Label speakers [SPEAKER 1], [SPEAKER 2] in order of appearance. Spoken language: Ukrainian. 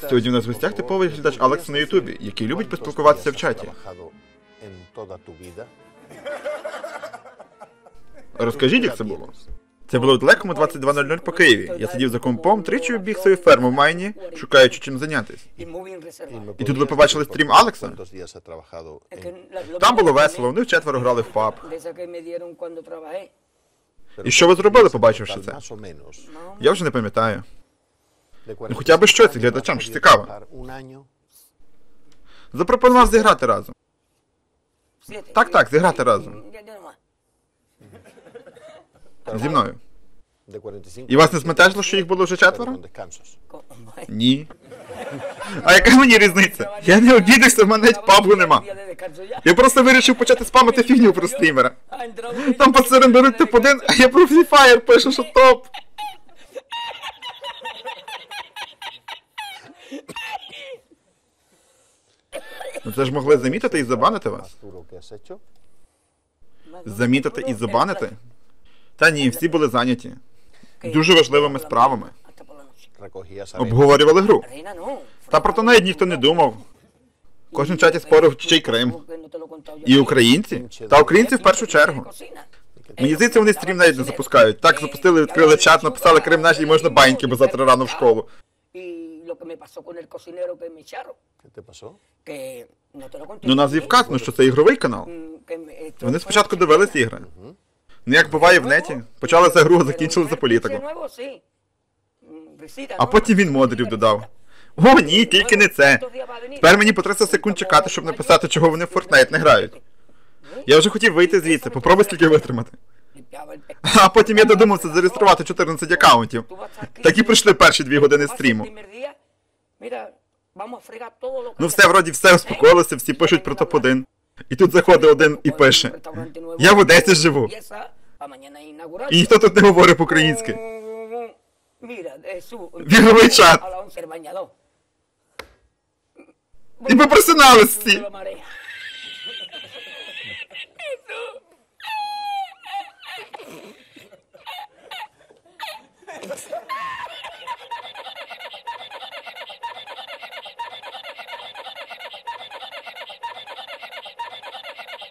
[SPEAKER 1] Сьогодні у нас в гостях типовий глядач Алекс на Ютубі, який любить поспілкуватися в чаті. Розкажіть, як це було? Це було в далекому 22.00 по Києві. Я сидів за компом, тричі обіг свою ферму в Майні, шукаючи чим зайнятись.
[SPEAKER 2] І тут ви побачили стрім Алекса?
[SPEAKER 1] Там було весело, вони вчетверо грали в паб.
[SPEAKER 2] І що ви зробили, побачивши це?
[SPEAKER 1] Я вже не пам'ятаю. Ну хоча б щось глядачам ж цікаво. Запропонував зіграти разом.
[SPEAKER 2] Так, так, зіграти разом.
[SPEAKER 1] Зі мною.
[SPEAKER 2] І вас не зметежило, що їх було вже четверо?
[SPEAKER 1] Ні. А яка мені різниця? Я не обідався, в мене навіть пабу нема. Я просто вирішив почати спамити фігню про стрімера. Там пацани беруть топ-1, а я про Free Fire пишу, що топ. Ну це ж могли замітити і забанити вас. Замітити і забанити? Та ні, всі були зайняті. Дуже важливими справами. Обговорювали гру. Та про то навіть ніхто не думав. Кожен чаті спорив, чий Крим. І українці? Та українці в першу чергу. Мені здається, вони стрім навіть не запускають. Так запустили, відкрили чат, написали Крим наш і можна баньки, бо завтра рано в школу. Ну, у нас і вказано, що це ігровий канал. Вони спочатку дивились ігри. Ну як буває в неті, почали за гру, закінчили за політику. А потім він модерів додав. О, ні, тільки не це. Тепер мені по 30 секунд чекати, щоб написати, чого вони в Fortnite не грають. Я вже хотів вийти звідси, попробуй стільки витримати. А потім я додумався зареєструвати 14 акаунтів. Так і пройшли перші дві години стріму. Ну все, вроді все успокоїлося, всі пишуть про топ-1. І тут заходить один і пише: Я в Одесі живу. І ніхто тут не говорить по-українськи. Віговий чат. І попросинали всі.